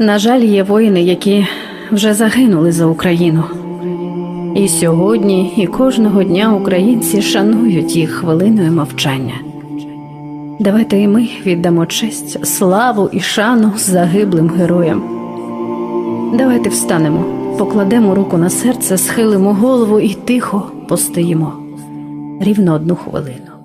На жаль, є воїни, які вже загинули за Україну. І сьогодні, і кожного дня українці шанують їх хвилиною мовчання. Давайте і ми віддамо честь, славу і шану загиблим героям. Давайте встанемо, покладемо руку на серце, схилимо голову і тихо постоїмо рівно одну хвилину.